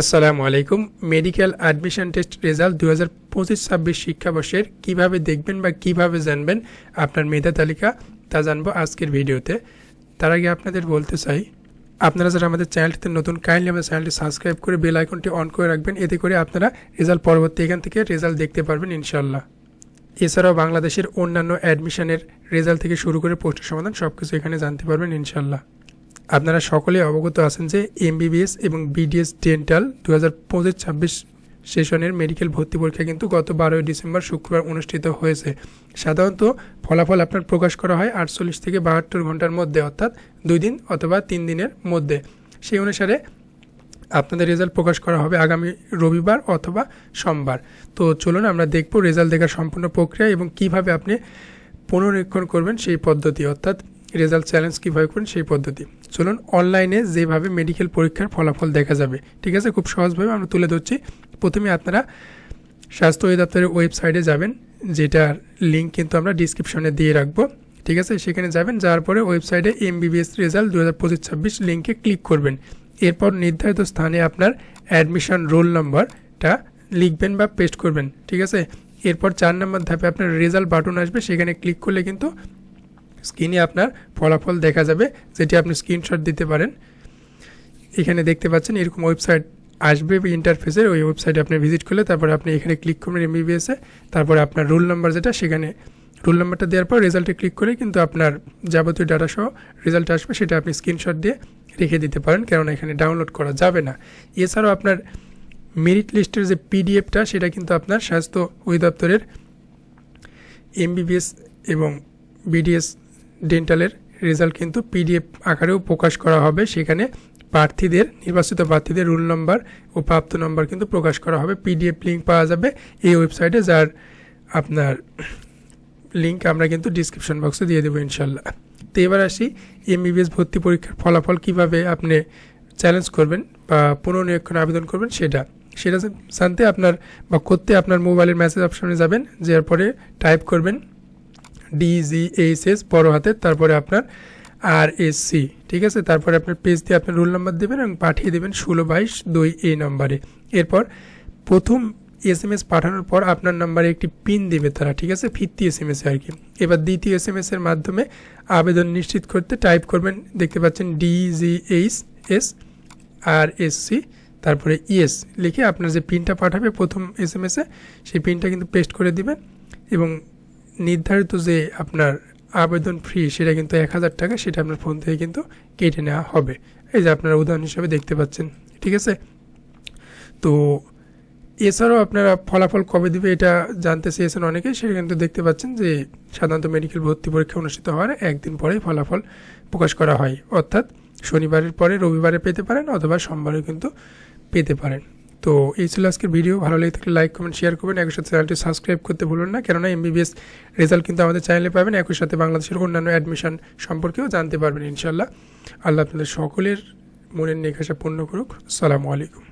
আসসালামু আলাইকুম। Medical admission test result দু হাজার পঁচিশ ছাব্বিশ শিক্ষাবর্ষের কীভাবে দেখবেন বা কীভাবে জানবেন আপনার মেধা তালিকা তা জানব আজকের ভিডিওতে। তার আগে আপনাদের বলতে চাই, আপনারা যারা আমাদের চ্যানেলটিতে নতুন কাইন্ডলি আমাদের চ্যানেলটি সাবস্ক্রাইব করে বেল আইকনটি অন করে রাখবেন। এতে করে আপনারা রেজাল্ট পরবর্তী এখান থেকে রেজাল্ট দেখতে পারবেন ইনশাল্লাহ এছাড়াও বাংলাদেশের অন্যান্য অ্যাডমিশনের রেজাল্ট থেকে শুরু করে পোস্টের সমাধান সব কিছু এখানে জানতে পারবেন ইনশাল্লাহ আপনারা সকলে অবগত আছেন যে এমবিবিএস এবং বিডিএস ডেন্টাল দু হাজার পঁচিশ ছাব্বিশ সেশনের মেডিকেল ভর্তি পরীক্ষা কিন্তু গত বারোই ডিসেম্বর শুক্রবার অনুষ্ঠিত হয়েছে। সাধারণত ফলাফল আপনার প্রকাশ করা হয় আটচল্লিশ থেকে বাহাত্তর ঘণ্টার মধ্যে, অর্থাৎ দুই দিন অথবা তিন দিনের মধ্যে। সেই অনুসারে আপনাদের রেজাল্ট প্রকাশ করা হবে আগামী রবিবার অথবা সোমবার। তো চলুন আমরা দেখব রেজাল্ট দেখার সম্পূর্ণ প্রক্রিয়া এবং কীভাবে আপনি পুনরীক্ষণ করবেন সেই পদ্ধতি, অর্থাৎ রেজাল্ট চ্যালেঞ্জ কীভাবে করবেন সেই পদ্ধতি। চলুন অনলাইনে যেভাবে মেডিকেল পরীক্ষার ফলাফল দেখা যাবে, ঠিক আছে? খুব সহজভাবে আমরা তুলে ধরছি। প্রথমে আপনারা স্বাস্থ্য অধিদপ্তরের ওয়েবসাইটে যাবেন, যেটার লিঙ্ক কিন্তু আমরা ডিসক্রিপশনে দিয়ে রাখব, ঠিক আছে? সেখানে যাবেন, যাওয়ার পরে ওয়েবসাইটে এম এমবিবিএস রেজাল্ট দু হাজার পঁচিশ ছাব্বিশ লিঙ্কে ক্লিক করবেন। এরপর নির্ধারিত স্থানে আপনার অ্যাডমিশন রোল নম্বরটা লিখবেন বা পেস্ট করবেন, ঠিক আছে? এরপর চার নম্বর ধাপে আপনার রেজাল্ট বাটন আসবে, সেখানে ক্লিক করলে কিন্তু স্ক্রিনে আপনার ফলাফল দেখা যাবে, যেটি আপনি স্ক্রিনশট দিতে পারেন। এখানে দেখতে পাচ্ছেন এরকম ওয়েবসাইট আসবে ইন্টারফেসের ওই ওয়েবসাইটে আপনি ভিজিট করলে তারপরে আপনি এখানে ক্লিক করবেন এমবিবিএসে তারপরে আপনার রোল নাম্বার যেটা, সেখানে রোল নাম্বারটা দেওয়ার পর রেজাল্টে ক্লিক করে কিন্তু আপনার যাবতীয় ডাটা সহ রেজাল্ট আসবে, সেটা আপনি স্ক্রিনশট দিয়ে রেখে দিতে পারেন, কেননা এখানে ডাউনলোড করা যাবে না। এছাড়াও আপনার মেরিট লিস্টের যে পিডিএফটা সেটা কিন্তু আপনার স্বাস্থ্য অধিদপ্তরের এমবিবিএস এবং বিডিএস ডেন্টালের রেজাল্ট কিন্তু পিডিএফ আকারেও প্রকাশ করা হবে। সেখানে প্রার্থীদের, নির্বাচিত প্রার্থীদের রোল নম্বর ও প্রাপ্ত নম্বর কিন্তু প্রকাশ করা হবে। পিডিএফ লিঙ্ক পাওয়া যাবে এই ওয়েবসাইটে যার আপনার লিঙ্ক আমরা কিন্তু ডিসক্রিপশন বক্সে দিয়ে দেবো ইনশাল্লাহ তো এবার আসি এমবিবিএস ভর্তি পরীক্ষার ফলাফল কীভাবে আপনি চ্যালেঞ্জ করবেন বা পুনর্নিরীক্ষণ আবেদন করবেন সেটা। সেটা জানতে আপনার বা করতে আপনার মোবাইলের মেসেজ অপশনে যাবেন, যার পরে টাইপ করবেন ডিজিএইচএস বড় হাতের, তারপরে আপনার আর এস সি ঠিক আছে? তারপরে আপনার পেজ দিয়ে আপনার রোল নাম্বার দেবেন এবং পাঠিয়ে দেবেন ষোলো বাইশ দুই এই নম্বরে এরপর প্রথম এস এম এস পাঠানোর পর আপনার নাম্বারে একটি পিন দেবে তারা, ঠিক আছে? ফিরতি এস এম এস আর কি। এবার দ্বিতীয় এস এম এস এর মাধ্যমে আবেদন নিশ্চিত করতে টাইপ করবেন, দেখতে পাচ্ছেন DGH S R S C তারপরে ইএস লিখে আপনার যে পিনটা পাঠাবে প্রথম এস এম এসে সেই পিনটা কিন্তু পেস্ট করে দিবেন এবং নির্ধারিত যে আপনার আবেদন ফ্রি সেটা কিন্তু এক হাজার টাকা, সেটা আপনার ফোন থেকে কিন্তু কেটে নেওয়া হবে। এই যে আপনারা উদাহরণ হিসাবে দেখতে পাচ্ছেন, ঠিক আছে? তো এছাড়াও আপনারা ফলাফল কবে দিবে এটা জানতে চেয়েছেন অনেকেই সেটা কিন্তু দেখতে পাচ্ছেন যে সাধারণত মেডিকেল ভর্তি পরীক্ষা অনুষ্ঠিত হওয়ার একদিন পরেই ফলাফল প্রকাশ করা হয়। অর্থাৎ শনিবারের পরে রবিবারে পেতে পারেন অথবা সোমবারে কিন্তু পেতে পারেন। তো এই ছিল আজকের ভিডিও। ভালো লেগে থাকলে লাইক কমেন্ট শেয়ার করবেন। একই সাথে চ্যানেলটি সাবস্ক্রাইব করতে ভুলবেন না, কেননা এমবিবিএস রেজাল্ট কিন্তু আমাদের চ্যানেলে পাবেন। একই সাথে বাংলাদেশের অন্যান্য অ্যাডমিশন সম্পর্কেও জানতে পারবেন ইনশাল্লাহ আল্লাহ আপনাদের সকলের মনের নিকাশা পূর্ণ করুক। সালামু আলাইকুম।